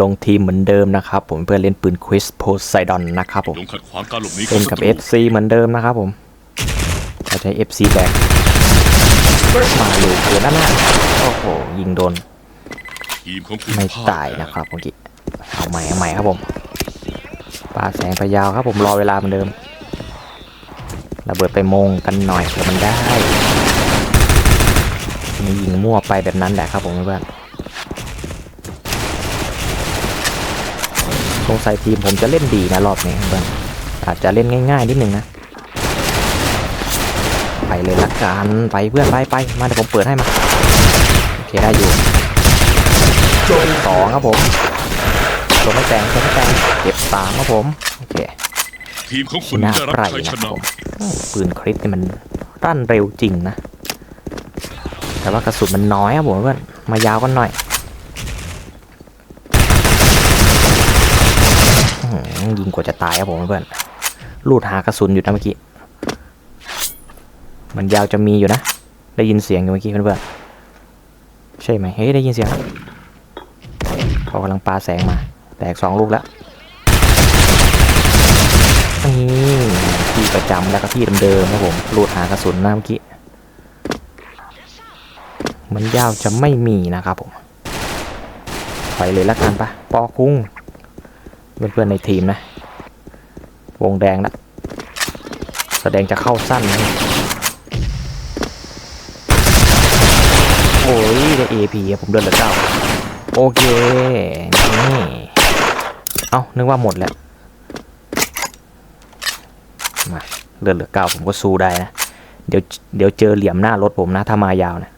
ลงทีมเหมือนเดิมนะครับผมเพื่อเล่นปืนควิสโพไซดอนนะครับผมจงขัดขวางการหลบหนีขอเล่งนศักับ ตรู FC เหมือนเดิมนะครับผมเราใช้ FC แบกมาเร็วเกินนั่นน่ะโอ้โหยิงโดนทีมของคุณไม่พ่ตายนะครับเมื่อกี้เอาใหม่เอาใหม่ครับผมปาแสงพยาวครับผมรอเวลาเหมือนเดิมระเบิดไปโมงกันหน่อยเผื่อมันได้นี่ยิงมั่วไปแบบนั้นแหละครับผมเพื่อนส งสัยทีมผมจะเล่นดีนะรอบนี้เพื่อนอาจจะเล่นง่ายๆนิดนึงนะ ไปเลยละกันไปเพื่อนไปไปมาเดี๋ยวผมเปิดให้มาโอเคได้อยู่สองครับผมตัวไม่แต่งตัวไม่แต่งเก็บสามครับผมโอเคทีมของชคุณนะได้รับไรชัยนะชครับนะผมอืมปืนคลิปนี่มันรั่นเร็วจริงนะ แต่ว่ากระสุนมันน้อยครับผมเพื่อนมายาวกันหน่อยอื้อหือ ยิงกว่าจะตายครับผมเพื่อนลูดหากระสุนอยู่นะเมื่อกี้ มันยาวจะมีอยู่นะ ได้ยินเสียงอยู่เมื่อกี้เพื่อนๆ ใช่ไหมเฮ้ยได้ยินเสียงเขากำลังปาแสงมา แตกสองลูกแล้วนี่ที่ประจำแล้วก็ที่เดิมๆครับผมลูดหากระสุนนะเมื่อกี้ มันยาวจะไม่มีนะครับผมไปเลยละกันปะปอคุ้ง เพื่อนๆในทีมนะ วงแดงนะแสดงจะเข้าสั้นนะโอ้ยได้ AP ผมเดินเหลือเก้าโอเค นี่ เอานึกว่าหมดแล้ว มาเดินเหลือเก้าผมก็สู้ได้นะ เดี๋ยวเดี๋ยวเจอเหลี่ยมหน้ารถผมนะ ถ้ามายาวนะ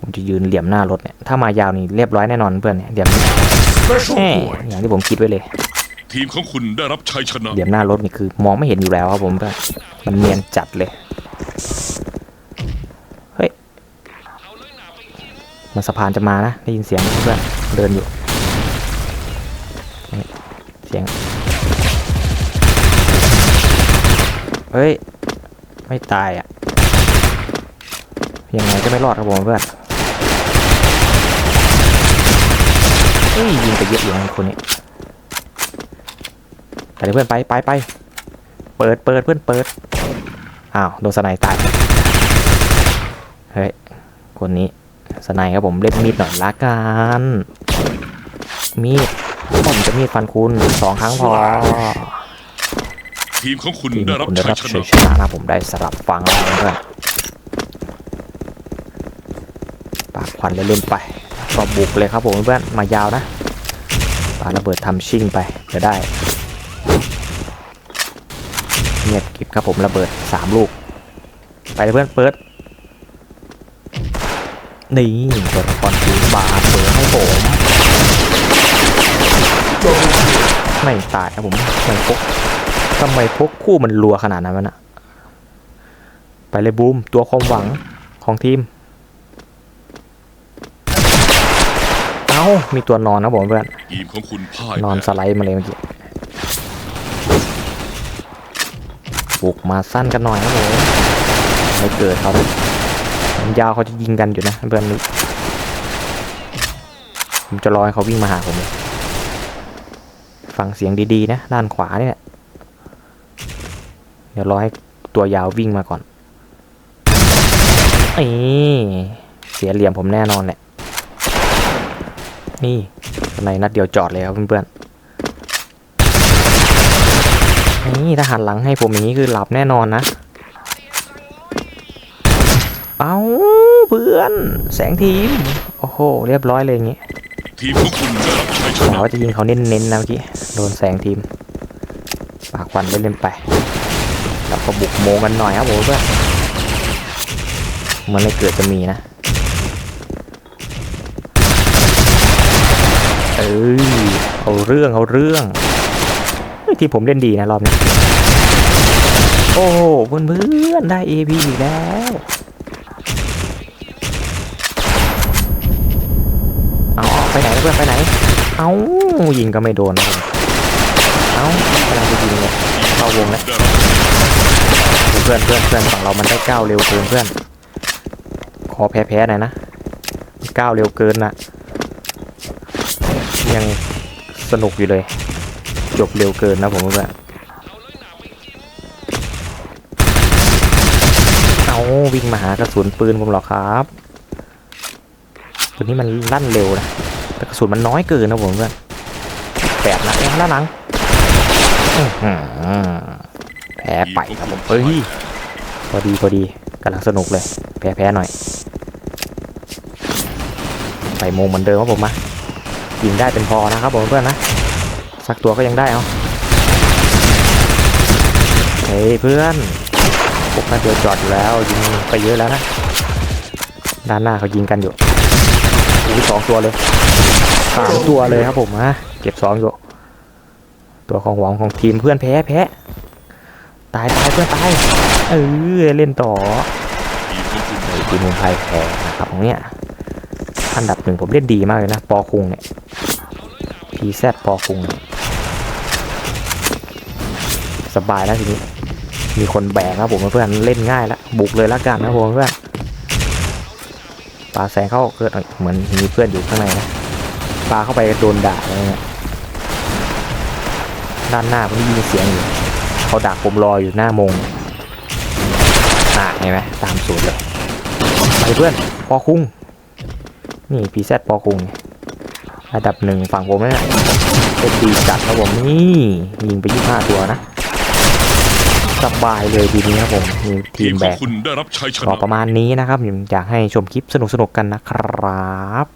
ผมจะยืนเหลี่ยมหน้ารถเนี่ย ถ้ามายาวนี่เรียบร้อยแน่นอนเพื่อนเนี่ยเหลี่ยมนี้ แหม่อย่างที่ผมคิดไว้เลย ทีมของคุณได้รับชัยชนะเหลี่ยมหน้ารถนี่คือ มองไม่เห็นอยู่แล้วครับผมเพื่อนมันเนียนจัดเลย เฮ้ยมันสะพานจะมานะ ได้ยินเสียงเพื่อนเดินอยู่นี่เสียง เฮ้ย ไม่ตายอะ ยังไงก็ไม่รอดครับผมเพื่อน เฮ้ยยิงไปเยอะอยู่นะคนนี้ไปเลยเพื่อนไปไปไปเปิดเปิดเพื่อนเปิดอ้าวโดนสไนด์ตายเฮ้ยคนนี้สไนด์ครับผมเล่นมีดหน่อยละกันมีดผมจะมีดฟันคุณสองครั้งพอทีมของคุณทีมได้รับคุณได้ชัยรับชชันะยชนะนะผมได้สลับฟังแล้วเพื่อนปากควันเล่นๆไป ก็บุกเลยครับผมเพื่อนมายาวนะปาระเบิดทำชิ่งไปจะได้เงียบกิบครับผมระเบิดสามลูก ไปเลยเพื่อนเปิดนี่เปิดก่อนถือบาเปิดให้ผมไม่ตายครับผมไม่พกทำไมพกคู่มันรัวขนาดนั้นวะนะไปเลยบูมตัวความหวังของทีม เอ้า มีตัวนอนนะผมเพื่อนทีมของคุณพ่ายนอนแพ้สไลด์มาเลยเมื่อกี้บุกมาสั้นกันหน่อยครับผมไม่เกิดเขานะผมยาวเขาจะยิงกันอยู่นะเพื่อนนี่ผมจะรอให้เขาวิ่งมาหาผมเลยฟังเสียงดีๆนะด้านขวาเนี่ยเดี๋ยวรอให้ตัวยาววิ่งมาก่อนนี่เสียเหลี่ยมผมแน่นอนแหละ นี่ในนัดเดียวจอดเลยครับเพื่อนๆนี่ถ้าหันหลังให้ผมอย่างนี้คือหลับแน่นอนนะ เอาเพื่อนแสงทีม โอ้โห เรียบร้อยเลยอย่างงี้ทีมของคุณได้รับชัยชนะว่าจะยิงเขาเน้นๆนะเมื่อกี้ โดนแสงทีม ปากควันเล่นๆไป แล้วก็บุกโมงกันหน่อยครับผมเพื่อนมันไม่เกิดจะมีนะ อ้ยเอาเรื่องเอาเรื่องทีมผมเล่นดีนะรอบนี้ โอ้เพื่อนเพื่อนได้ AP อีกแล้ว เอาไปไหนเพื่อนไปไหน เอายิงก็ไม่โดนเอากำลังจะยิงเลยเข้าวงแล้วเพื่อนเพื่อนเพื่อนฝั่งเรามันได้ก้าวเร็วเกินเพื่อน ขอแพ้ๆหน่อยนะก้าวเร็วเกินนะ ยังสนุกอยู่เลย จบเร็วเกินนะผมเพื่อนเอาวิ่งมาหากระสุนปืนผมหรอครับตัวนี้มันลั่นเร็วนะแต่กระสุนมันน้อยเกินนะผมเพื่อนแปดนัดเองด้านหลังแพ้ไปครับผมเฮ้ยพอดีพอดีกำลังสนุกเลย แพ้แพ้หน่อย ใส่โมงเหมือนเดิมครับผมมา ยิงได้เป็นพอนะครับผมเพื่อนนะสักตัวก็ยังได้เอาเฮ้ยเพื่อนพวกนั้นเดียวจอดอยู่แล้วยิงไปเยอะแล้วนะด้านหน้าเขายิงกันอยู่อุ้ยสองตัวเลยสามตัวเลยครับผมฮะเก็บสองอยู่ตัวของหวังของทีมเพื่อนแพ้แพ้ตายตายเพื่อนตายเออเล่นต่อทีมของคุณทีมเมืองไทยแพ้นะครับตรงเนี้ย อันดับหนึ่งผมเล่นดีมากเลยนะ ปอคุงเนี่ยพีแซปอคุง สบายแล้วทีนี้ มีคนแบกครับผมเพื่อนเล่นง่ายแล้วบุกเลยละกันนะผมเพื่อนปลาแสงเข้าเกิดเหมือนมีเพื่อนอยู่ข้างในนะปลาเข้าไปโดนด่าอะไรเงี้ยด้านหน้าผมได้ยินเสียงอยู่เขาดักผมรออยู่หน้ามงอ่าเห็นไหมตามสูตรเลยไปเพื่อนปอคุง นี่พีแซปอคุงระดับหนึ่งฝั่งผมเนี่ยเป็นดีจัดครับผมนี่ยิงไปยี่ห้าตัวนะสบายเลยทีนี้ครับผมมีทีทีมมแบของกคุณได้รับชัยชก็นะประมาณนี้นะครับผมอยากให้ชมคลิปสนุกๆกันนะครับ